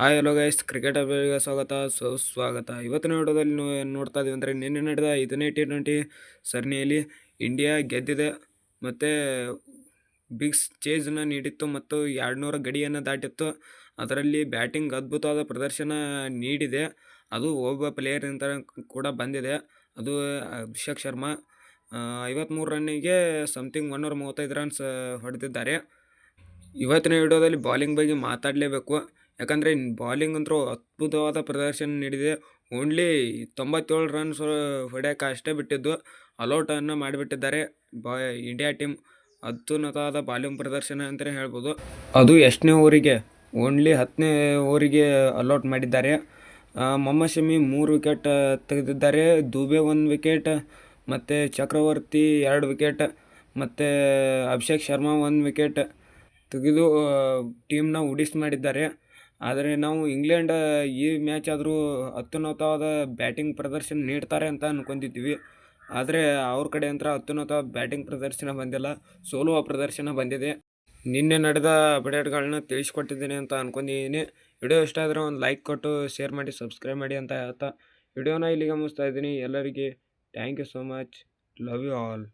Hi hello guys cricket ಅಭಿಯೋಗ ಸ್ವಾಗತ. ಸುಸ್ವಾಗತ ಇವತ್ತಿನ ವಿಡಿಯೋದಲ್ಲಿ ನೋಡ್ತಾ ಇದ್ದೀವಿ ಅಂದರೆ ನಿನ್ನೆ ನಡೆದ ಐದನೇ ಟಿ ಟ್ವೆಂಟಿ ಸರಣಿಯಲ್ಲಿ ಇಂಡಿಯಾ ಗೆದ್ದಿದೆ. ಮತ್ತು ಬಿಗ್ ಚೇಜನ್ನು ನೀಡಿತ್ತು ಮತ್ತು ಎರಡುನೂರ ಗಡಿಯನ್ನು ದಾಟಿತ್ತು. ಅದರಲ್ಲಿ ಬ್ಯಾಟಿಂಗ್ ಅದ್ಭುತವಾದ ಪ್ರದರ್ಶನ ನೀಡಿದೆ. ಅದು ಒಬ್ಬ ಪ್ಲೇಯರಿಂದ ಕೂಡ ಬಂದಿದೆ. ಅದು ಅಭಿಷೇಕ್ ಶರ್ಮಾ. ಐವತ್ತ್ಮೂರು ರನ್ನಿಗೆ ಸಮಥಿಂಗ್ ಒನ್ನೂರ ಮೂವತ್ತೈದು ರನ್ಸ್ ಹೊಡೆದಿದ್ದಾರೆ. ಇವತ್ತಿನ ವಿಡಿಯೋದಲ್ಲಿ ಬಾಲಿಂಗ್ ಬಗ್ಗೆ ಮಾತಾಡಲೇಬೇಕು. ಯಾಕಂದರೆ ಬಾಲಿಂಗ್ ಅಂತೂ ಅದ್ಭುತವಾದ ಪ್ರದರ್ಶನ ನೀಡಿದೆ. ಓನ್ಲಿ ತೊಂಬತ್ತೇಳು ರನ್ಸ್ ಹೊಡೆಯೋಕೆ ಅಷ್ಟೇ ಬಿಟ್ಟಿದ್ದು, ಅಲೌಟನ್ನು ಮಾಡಿಬಿಟ್ಟಿದ್ದಾರೆ. ಬಾ ಇಂಡಿಯಾ ಟೀಮ್ ಅತ್ಯುನ್ನತವಾದ ಬಾಲಿಂಗ್ ಪ್ರದರ್ಶನ ಅಂತಲೇ ಹೇಳ್ಬೋದು. ಅದು ಎಷ್ಟನೇ ಓವರಿಗೆ? ಓನ್ಲಿ ಹತ್ತನೇ ಓವರಿಗೆ ಅಲೌಟ್ ಮಾಡಿದ್ದಾರೆ. ಮೊಹಮ್ಮದ್ ಶಮಿ ಮೂರು ವಿಕೆಟ್ ತೆಗೆದಿದ್ದಾರೆ. ದುಬೆ ಒಂದು ವಿಕೆಟ್ ಮತ್ತು ಚಕ್ರವರ್ತಿ ಎರಡು ವಿಕೆಟ್ ಮತ್ತು ಅಭಿಷೇಕ್ ಶರ್ಮಾ ಒಂದು ವಿಕೆಟ್ ತೆಗೆದು ಟೀಮ್ನ ಉಡಿಸ್ ಮಾಡಿದ್ದಾರೆ. ಆದರೆ ನಾವು ಇಂಗ್ಲೆಂಡ್ ಈ ಮ್ಯಾಚ್ ಆದರೂ ಅತ್ಯುನ್ನತವಾದ ಬ್ಯಾಟಿಂಗ್ ಪ್ರದರ್ಶನ ನೀಡ್ತಾರೆ ಅಂತ ಅಂದ್ಕೊಂಡಿದ್ವಿ ಆದರೆ ಅವ್ರ ಕಡೆ ಅಂತ ಅತ್ಯುನ್ನತ ಬ್ಯಾಟಿಂಗ್ ಪ್ರದರ್ಶನ ಬಂದಿಲ್ಲ, ಸೋಲುವ ಪ್ರದರ್ಶನ ಬಂದಿದೆ. ನಿನ್ನೆ ನಡೆದ ಅಪ್ಡೇಟ್ಗಳನ್ನ ತಿಳಿಸ್ಕೊಟ್ಟಿದ್ದೀನಿ ಅಂತ ಅಂದ್ಕೊಂಡಿದ್ದೀನಿ ವಿಡಿಯೋ ಇಷ್ಟ ಆದರೆ ಒಂದು ಲೈಕ್ ಕೊಟ್ಟು ಶೇರ್ ಮಾಡಿ ಸಬ್ಸ್ಕ್ರೈಬ್ ಮಾಡಿ ಅಂತ ಹೇಳ್ತಾ. ವಿಡಿಯೋನ ಇಲ್ಲಿಗೆ ಮುಗಿಸ್ತಾ ಇದ್ದೀನಿ. ಎಲ್ಲರಿಗೆ thank you so much love you all